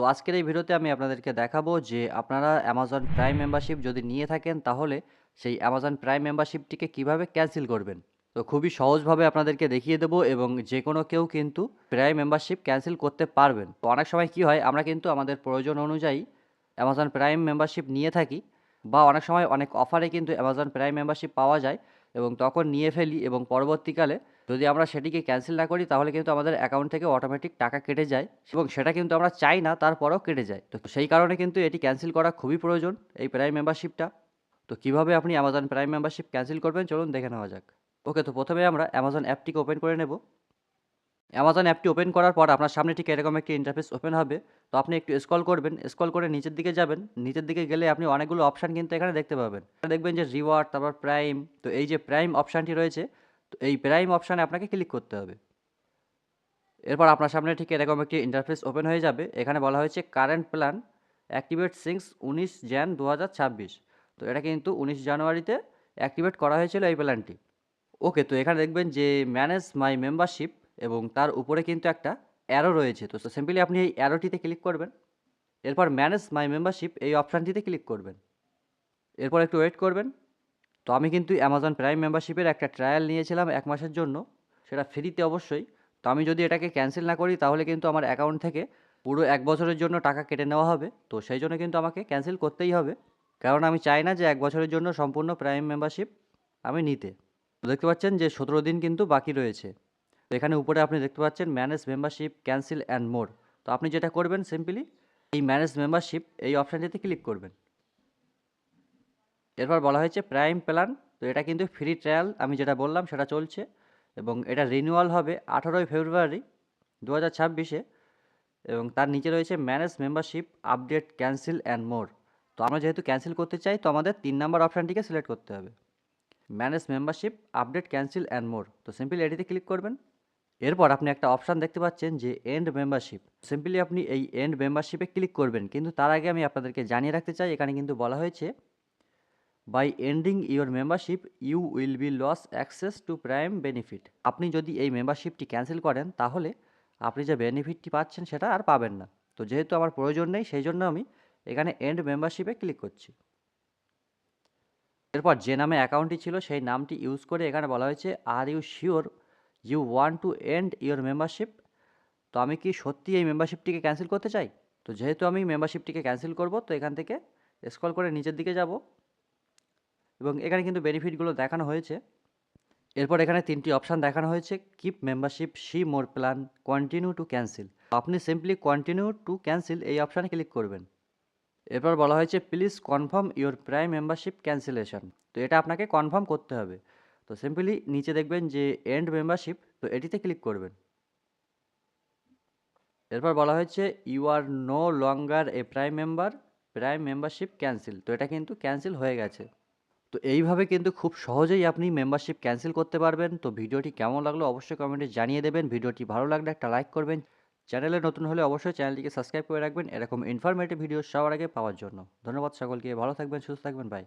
তো আজকের এই ভিডিওতে আমি আপনাদেরকে দেখাবো যে আপনারা অ্যামাজন প্রাইম মেম্বারশিপ যদি নিয়ে থাকেন, তাহলে সেই অ্যামাজন প্রাইম মেম্বারশিপটিকে কীভাবে ক্যান্সেল করবেন? তো খুবই সহজভাবে আপনাদেরকে দেখিয়ে দেবো এবং যে কোনো কেউ কিন্তু প্রাইম মেম্বারশিপ ক্যান্সেল করতে পারবেন। তো অনেক সময় কি হয়, আমরা কিন্তু আমাদের প্রয়োজন অনুযায়ী অ্যামাজন প্রাইম মেম্বারশিপ নিয়ে থাকি বা অনেক সময় অনেক অফারে কিন্তু অ্যামাজন প্রাইম মেম্বারশিপ পাওয়া যায়। এবং তখন নিয়ে ফেলি এবং পরবর্তীকালে যদি আমরা সেটিকে ক্যান্সেল না করি, তাহলে কিন্তু আমাদের অ্যাকাউন্ট থেকে অটোমেটিক টাকা কেটে যায় এবং সেটা কিন্তু আমরা চাই না, তারপরেও কেটে যায়। তো সেই কারণে কিন্তু এটি ক্যান্সেল করা খুবই প্রয়োজন এই প্রাইম মেম্বারশিপটা তো কীভাবে আপনি অ্যামাজন প্রাইম মেম্বারশিপ ক্যান্সেল করবেন, চলুন দেখে নেওয়া যাক। ওকে তো প্রথমে আমরা অ্যামাজন অ্যাপটিকে ওপেন করে নেব। অ্যামাজন অ্যাপটি ওপেন করার পর আপনার সামনে ঠিক এরকম একটি ইন্টারফেস ওপেন হবে। তো আপনি একটু স্ক্রল করবেন স্ক্রল করে নিচের দিকে যাবেন। নিচের দিকে গেলে আপনি অনেকগুলো অপশান কিন্তু এখানে দেখতে পাবেন। দেখবেন যে রিওয়ার্ড তারপর প্রাইম তো এই যে প্রাইম অপশানটি রয়েছে, তো এই প্রাইম অপশানে আপনাকে ক্লিক করতে হবে। এরপর আপনার সামনে ঠিক এরকম একটি ইন্টারফেস ওপেন হয়ে যাবে। এখানে বলা হয়েছে কারেন্ট প্ল্যান অ্যাক্টিভেট সিক্স উনিশ জ্যান দু হাজার ছাব্বিশ। তো এটা কিন্তু উনিশ জানুয়ারিতে অ্যাক্টিভেট করা হয়েছিল এই প্ল্যানটি ওকে তো এখানে দেখবেন যে ম্যানেজ মাই মেম্বারশিপ এবং তার উপরে কিন্তু একটা অ্যারো রয়েছে। তো সিম্পলি আপনি এই অ্যারোটিতে ক্লিক করবেন। এরপর ম্যানেজ মাই মেম্বারশিপ এই অপশানটিতে ক্লিক করবেন। এরপর একটু ওয়েট করবেন। তো আমি কিন্তু অ্যামাজন প্রাইম মেম্বারশিপের একটা ট্রায়াল নিয়েছিলাম এক মাসের জন্য। সেটা ফ্রিতে অবশ্যই। তো আমি যদি এটাকে ক্যান্সেল না করি, তাহলে কিন্তু আমার অ্যাকাউন্ট থেকে পুরো এক বছরের জন্য টাকা কেটে নেওয়া হবে। তো সেই জন্য কিন্তু আমাকে ক্যান্সেল করতেই হবে। কারণ আমি চাই না যে এক বছরের জন্য সম্পূর্ণ প্রাইম মেম্বারশিপ আমি নিতে। দেখতে পাচ্ছেন যে সতেরো দিন কিন্তু বাকি রয়েছে। তো এখানে উপরে আপনি দেখতে পাচ্ছেন manage membership cancel and more তো আপনি যেটা করবেন সিম্পলি এই ম্যানেজ মেম্বারশিপ এই অপশানটিতে ক্লিক করবেন। এরপর বলা হয়েছে প্রাইম প্ল্যান তো এটা কিন্তু ফ্রি ট্রায়াল আমি যেটা বললাম সেটা চলছে এবং এটা রিনিউয়াল হবে আঠারোই ফেব্রুয়ারি দু হাজার ছাব্বিশে এবং তার নিচে রয়েছে manage membership update cancel and more তো আমরা যেহেতু ক্যান্সেল করতে চাই, তো আমাদের তিন নাম্বার অপশানটিকে সিলেক্ট করতে হবে। Manage membership update cancel and more তো সিম্পলি এটিতে ক্লিক করবেন। এরপর আপনি একটা অপশান দেখতে পাচ্ছেন যে এন্ড মেম্বারশিপ সিম্পলি আপনি এই এন্ড মেম্বারশিপে ক্লিক করবেন। কিন্তু তার আগে আমি আপনাদেরকে জানিয়ে রাখতে চাই, এখানে কিন্তু বলা হয়েছে by ending your membership you will be lose access to prime benefit আপনি যদি এই মেম্বারশিপটি ক্যান্সেল করেন, তাহলে আপনি যে বেনিফিটটি পাচ্ছেন সেটা আর পাবেন না। তো যেহেতু আমার প্রয়োজন নেই, সেই জন্য আমি এখানে এন্ড মেম্বারশিপে ক্লিক করছি। এরপর যে নামে অ্যাকাউন্টটি ছিল, সেই নামটি ইউজ করে এখানে বলা হয়েছে are you sure you want to end your membership তো আমি কি সত্যি এই মেম্বারশিপটিকে ক্যান্সেল করতে চাই? তো যেহেতু আমি মেম্বারশিপটিকে ক্যান্সেল করব, তো এখান থেকে স্ক্রল করে নিচের দিকে যাব। এবং এখানে কিন্তু বেনিফিটগুলো দেখানো হয়েছে। এরপর এখানে তিনটি অপশান দেখানো হয়েছে keep membership see more plan continue to cancel আপনি সিম্পলি কন্টিনিউ টু ক্যান্সেল এই অপশানে ক্লিক করবেন। এরপর বলা হয়েছে please confirm your prime membership cancellation তো এটা আপনাকে কনফার্ম করতে হবে। তো সিম্পলি নিচে দেখবেন যে এন্ড মেম্বারশিপ তো এটিতে ক্লিক করবেন। এরপর বলা হয়েছে you are no longer a prime member prime membership cancel তো এটা কিন্তু ক্যান্সেল হয়ে গেছে। তো এইভাবে কিন্তু খুব সহজেই আপনি মেম্বারশিপ ক্যান্সেল করতে পারবেন। তো ভিডিওটি কেমন লাগল অবশ্যই কমেন্টে জানিয়ে দেবেন। ভিডিওটি ভালো লাগলে একটা লাইক করবেন। চ্যানেলে নতুন হলে অবশ্যই চ্যানেলটিকে সাবস্ক্রাইব করে রাখবেন। এরকম ইনফরমেটিভ ভিডিও সবার আগে পাওয়ার জন্য। ধন্যবাদ সকলকে। ভালো থাকবেন, সুস্থ থাকবেন। বাই